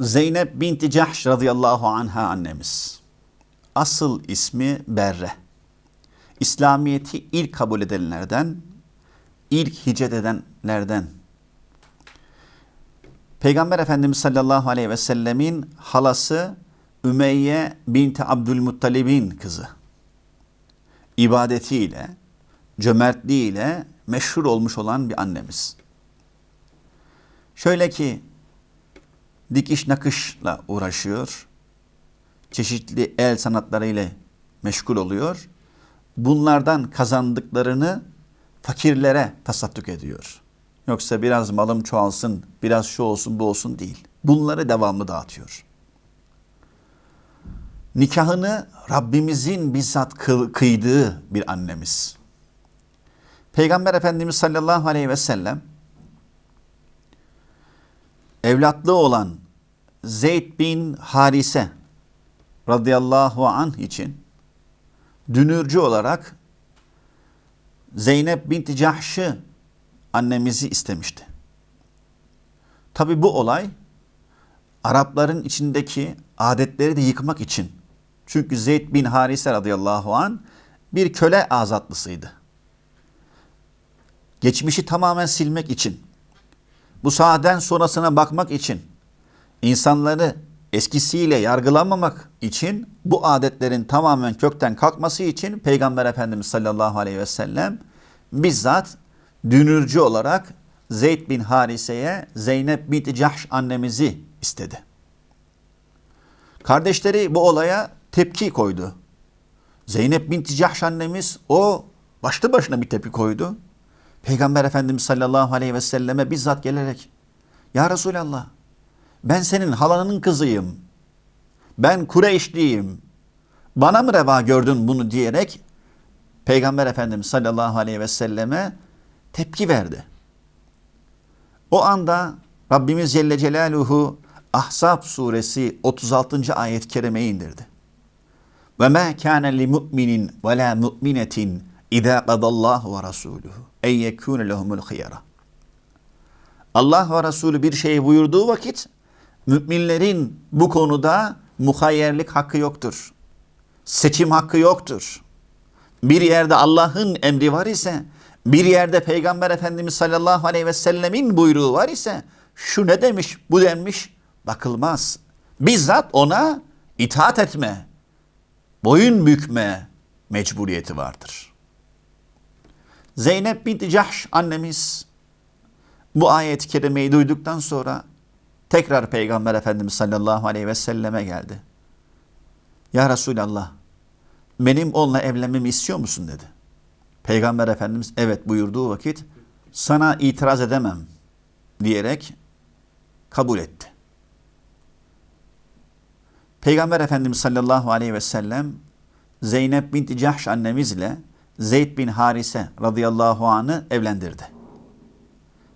Zeynep binti Cahş radıyallahu anha annemiz. Asıl ismi Berre. İslamiyet'i ilk kabul edenlerden, ilk hicret edenlerden. Peygamber Efendimiz sallallahu aleyhi ve sellemin halası Ümeyye binti Abdülmuttalib'in kızı. İbadetiyle, cömertliğiyle meşhur olmuş olan bir annemiz. Şöyle ki dikiş nakışla uğraşıyor. Çeşitli el sanatlarıyla meşgul oluyor. Bunlardan kazandıklarını fakirlere tasadduk ediyor. Yoksa biraz malım çoğalsın, biraz şu olsun bu olsun değil. Bunları devamlı dağıtıyor. Nikahını Rabbimizin bizzat kıydığı bir annemiz. Peygamber Efendimiz sallallahu aleyhi ve sellem evlatlı olan Zeyd bin Harise radıyallahu anh için dünürcü olarak Zeynep binti Cahş'ı annemizi istemişti. Tabi bu olay Arapların içindeki adetleri de yıkmak için. Çünkü Zeyd bin Harise radıyallahu an bir köle azatlısıydı. Geçmişi tamamen silmek için, bu saaden sonrasına bakmak için, insanları eskisiyle yargılamamak için, bu adetlerin tamamen kökten kalkması için Peygamber Efendimiz sallallahu aleyhi ve sellem bizzat dünürcü olarak Zeyd bin Harise'ye Zeynep binti Cahş annemizi istedi. Kardeşleri bu olaya tepki koydu. Zeynep binti Cahş annemiz o başlı başına bir tepki koydu. Peygamber Efendimiz sallallahu aleyhi ve selleme bizzat gelerek Ya Resulallah ben senin halanın kızıyım. Ben Kureyşliyim. Bana mı reva gördün bunu diyerek Peygamber Efendimiz sallallahu aleyhi ve selleme tepki verdi. O anda Rabbimiz Celle Celaluhu Ahzab suresi 36. ayet-i kerimeyi indirdi. Ve ma kana li mu'minin ve la mu'minetin İza qadallahu ve rasuluhu en yekûne lehumul khiyara. Allah ve Resulü bir şey buyurduğu vakit müminlerin bu konuda muhayyerlik hakkı yoktur. Seçim hakkı yoktur. Bir yerde Allah'ın emri var ise, bir yerde Peygamber Efendimiz sallallahu aleyhi ve sellemin buyruğu var ise, şu ne demiş, bu denmiş, bakılmaz. Bizzat ona itaat etme, boyun bükme mecburiyeti vardır. Zeynep binti Cahş annemiz bu ayet-i kerimeyi duyduktan sonra tekrar Peygamber Efendimiz sallallahu aleyhi ve selleme geldi. Ya Resulallah benim onunla evlenmemi istiyor musun dedi. Peygamber Efendimiz evet buyurduğu vakit sana itiraz edemem diyerek kabul etti. Peygamber Efendimiz sallallahu aleyhi ve sellem Zeynep binti Cahş annemizle Zeyd bin Harise radıyallahu anı evlendirdi.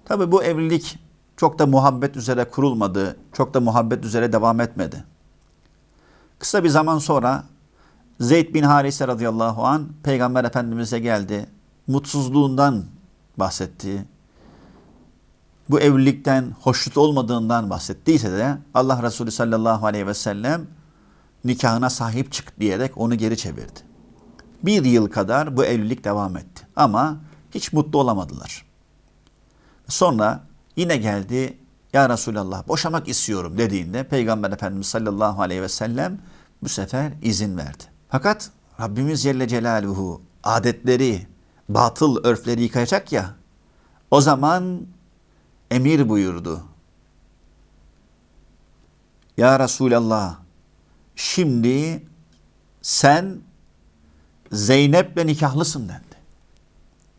Tabi bu evlilik çok da muhabbet üzere kurulmadı, çok da muhabbet üzere devam etmedi. Kısa bir zaman sonra Zeyd bin Harise radıyallahu an Peygamber Efendimiz'e geldi. Mutsuzluğundan bahsetti. Bu evlilikten hoşnut olmadığından bahsettiyse de Allah Resulü sallallahu aleyhi ve sellem nikahına sahip çık diyerek onu geri çevirdi. Bir yıl kadar bu evlilik devam etti. Ama hiç mutlu olamadılar. Sonra yine geldi ya Resulallah boşamak istiyorum dediğinde Peygamber Efendimiz sallallahu aleyhi ve sellem bu sefer izin verdi. Fakat Rabbimiz Celle Celaluhu adetleri, batıl örfleri yıkayacak ya o zaman emir buyurdu. Ya Resulallah şimdi sen Zeynep'le nikahlısın dendi.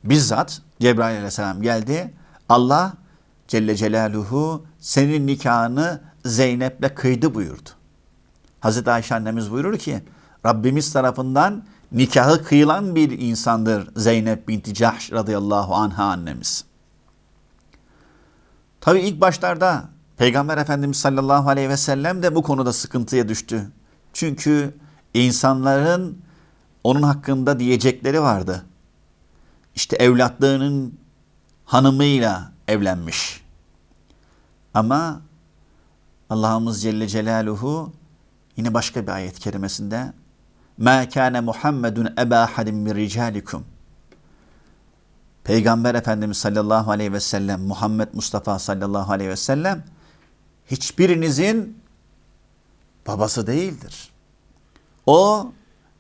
Bizzat Cebrail aleyhisselam geldi. Allah Celle Celaluhu senin nikahını Zeynep'le kıydı buyurdu. Hazreti Ayşe annemiz buyurur ki Rabbimiz tarafından nikahı kıyılan bir insandır Zeynep binti Cahş radıyallahu anha annemiz. Tabi ilk başlarda Peygamber Efendimiz sallallahu aleyhi ve sellem de bu konuda sıkıntıya düştü. Çünkü insanların onun hakkında diyecekleri vardı. İşte evlatlığının hanımıyla evlenmiş. Ama Allah'ımız Celle Celaluhu yine başka bir ayet kerimesinde مَا كَانَ مُحَمَّدٌ اَبَا حَدٍ مِنْ رِجَالِكُمْ Peygamber Efendimiz sallallahu aleyhi ve sellem, Muhammed Mustafa sallallahu aleyhi ve sellem hiçbirinizin babası değildir. O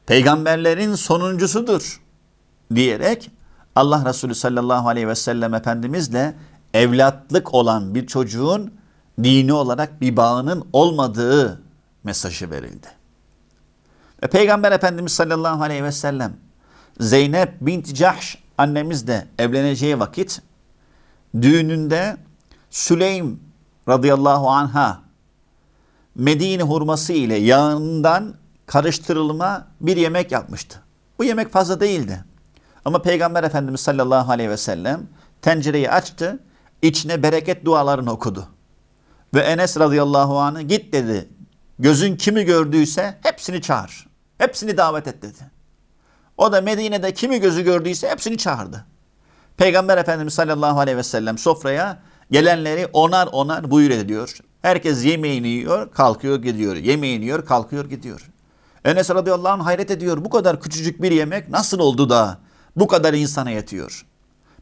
peygamberlerin sonuncusudur diyerek Allah Resulü sallallahu aleyhi ve sellem Efendimizle evlatlık olan bir çocuğun dini olarak bir bağının olmadığı mesajı verildi. Ve Peygamber Efendimiz sallallahu aleyhi ve sellem Zeynep bint Cahş annemizle evleneceği vakit düğününde Süleym radıyallahu anha Medine hurması ile yağından karıştırılma bir yemek yapmıştı. Bu yemek fazla değildi. Ama Peygamber Efendimiz sallallahu aleyhi ve sellem tencereyi açtı, içine bereket dualarını okudu. Ve Enes radıyallahu anh'a git dedi. Gözün kimi gördüyse hepsini çağır. Hepsini davet et dedi. O da Medine'de kimi gözü gördüyse hepsini çağırdı. Peygamber Efendimiz sallallahu aleyhi ve sellem sofraya gelenleri onar onar buyur ediyor. Herkes yemeğini yiyor, kalkıyor gidiyor. Yemeğini yiyor, kalkıyor gidiyor. Enes radıyallahu anh hayret ediyor. Bu kadar küçücük bir yemek nasıl oldu da bu kadar insana yetiyor?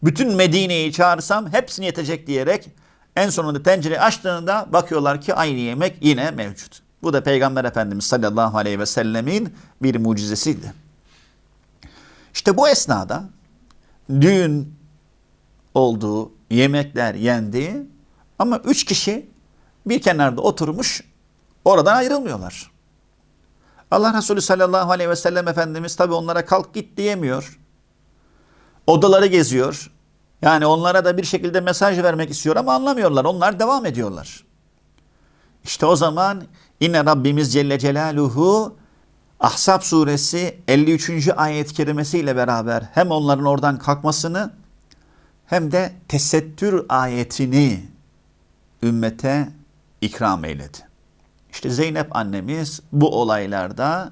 Bütün Medine'yi çağırsam hepsini yetecek diyerek en sonunda tencereyi açtığında bakıyorlar ki aynı yemek yine mevcut. Bu da Peygamber Efendimiz sallallahu aleyhi ve sellemin bir mucizesiydi. İşte bu esnada düğün olduğu, yemekler yendi ama üç kişi bir kenarda oturmuş oradan ayrılmıyorlar. Allah Resulü sallallahu aleyhi ve sellem Efendimiz tabi onlara kalk git diyemiyor. Odaları geziyor. Yani onlara da bir şekilde mesaj vermek istiyor ama anlamıyorlar. Onlar devam ediyorlar. İşte o zaman yine Rabbimiz Celle Celaluhu Ahzab suresi 53. ayet kerimesiyle beraber hem onların oradan kalkmasını hem de tesettür ayetini ümmete ikram eyledi. İşte Zeynep annemiz bu olaylarda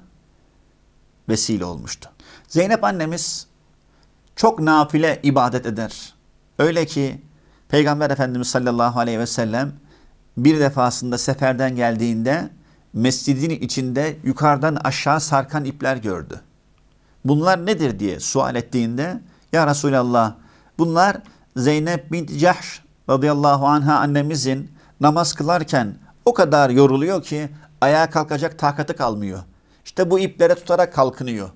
vesile olmuştu. Zeynep annemiz çok nafile ibadet eder. Öyle ki Peygamber Efendimiz sallallahu aleyhi ve sellem bir defasında seferden geldiğinde mescidin içinde yukarıdan aşağı sarkan ipler gördü. Bunlar nedir diye sual ettiğinde ya Resulallah bunlar Zeynep bint Cahş radıyallahu anha annemizin namaz kılarken o kadar yoruluyor ki ayağa kalkacak takatı kalmıyor. İşte bu iplere tutarak kalkınıyor.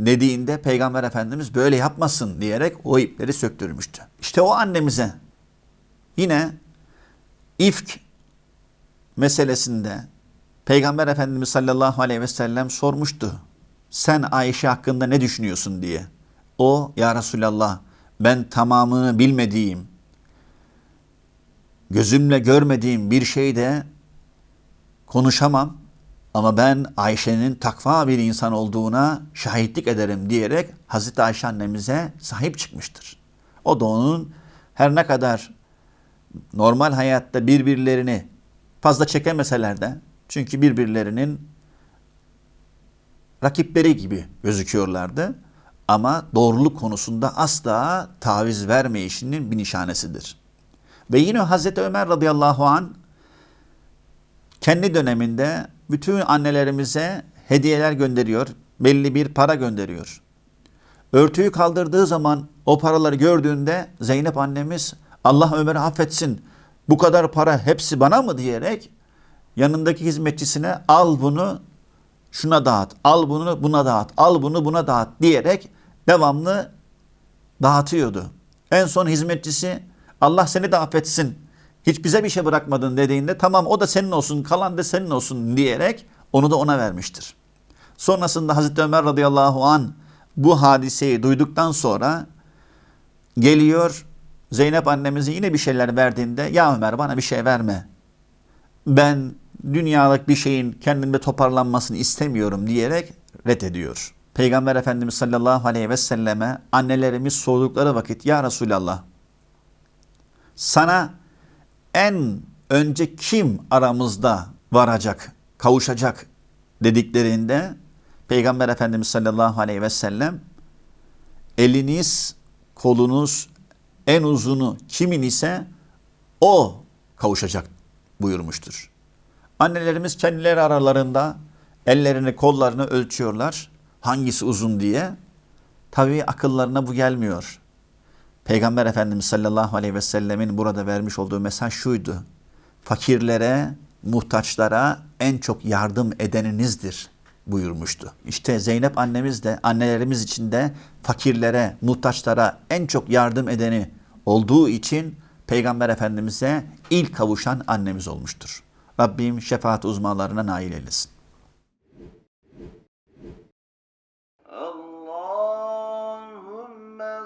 Dediğinde Peygamber Efendimiz böyle yapmasın diyerek o ipleri söktürmüştü. İşte o annemize yine ifk meselesinde Peygamber Efendimiz sallallahu aleyhi ve sellem sormuştu. Sen Ayşe hakkında ne düşünüyorsun diye. O ya Resulallah ben tamamını bilmediğim, gözümle görmediğim bir şeyde konuşamam ama ben Ayşe'nin takva bir insan olduğuna şahitlik ederim diyerek Hazreti Ayşe annemize sahip çıkmıştır. O da onun her ne kadar normal hayatta birbirlerini fazla çekemeseler de çünkü birbirlerinin rakipleri gibi gözüküyorlardı. Ama doğruluk konusunda asla taviz vermeyişinin bir nişanesidir. Ve yine Hazreti Ömer radıyallahu an kendi döneminde bütün annelerimize hediyeler gönderiyor, belli bir para gönderiyor. Örtüyü kaldırdığı zaman o paraları gördüğünde Zeynep annemiz Allah Ömer'i affetsin bu kadar para hepsi bana mı diyerek yanındaki hizmetçisine al bunu şuna dağıt, al bunu buna dağıt, al bunu buna dağıt diyerek devamlı dağıtıyordu. En son hizmetçisi Allah seni de affetsin. Hiç bize bir şey bırakmadın dediğinde tamam o da senin olsun kalan da senin olsun diyerek onu da ona vermiştir. Sonrasında Hazreti Ömer radıyallahu an bu hadiseyi duyduktan sonra geliyor Zeynep annemize yine bir şeyler verdiğinde ya Ömer bana bir şey verme. Ben dünyalık bir şeyin kendimde toparlanmasını istemiyorum diyerek reddediyor. Peygamber Efendimiz sallallahu aleyhi ve selleme annelerimiz sordukları vakit ya Resulallah sana en önce kim aramızda varacak, kavuşacak dediklerinde Peygamber Efendimiz sallallahu aleyhi ve sellem eliniz, kolunuz en uzunu kimin ise o kavuşacak buyurmuştur. Annelerimiz kendileri aralarında ellerini kollarını ölçüyorlar. Hangisi uzun diye. Tabii akıllarına bu gelmiyor. Peygamber Efendimiz sallallahu aleyhi ve sellemin burada vermiş olduğu mesaj şuydu. Fakirlere, muhtaçlara en çok yardım edeninizdir buyurmuştu. İşte Zeynep annemiz de annelerimiz için de fakirlere, muhtaçlara en çok yardım edeni olduğu için Peygamber Efendimiz'e ilk kavuşan annemiz olmuştur. Rabbim şefaat uzmanlarına nail eylesin.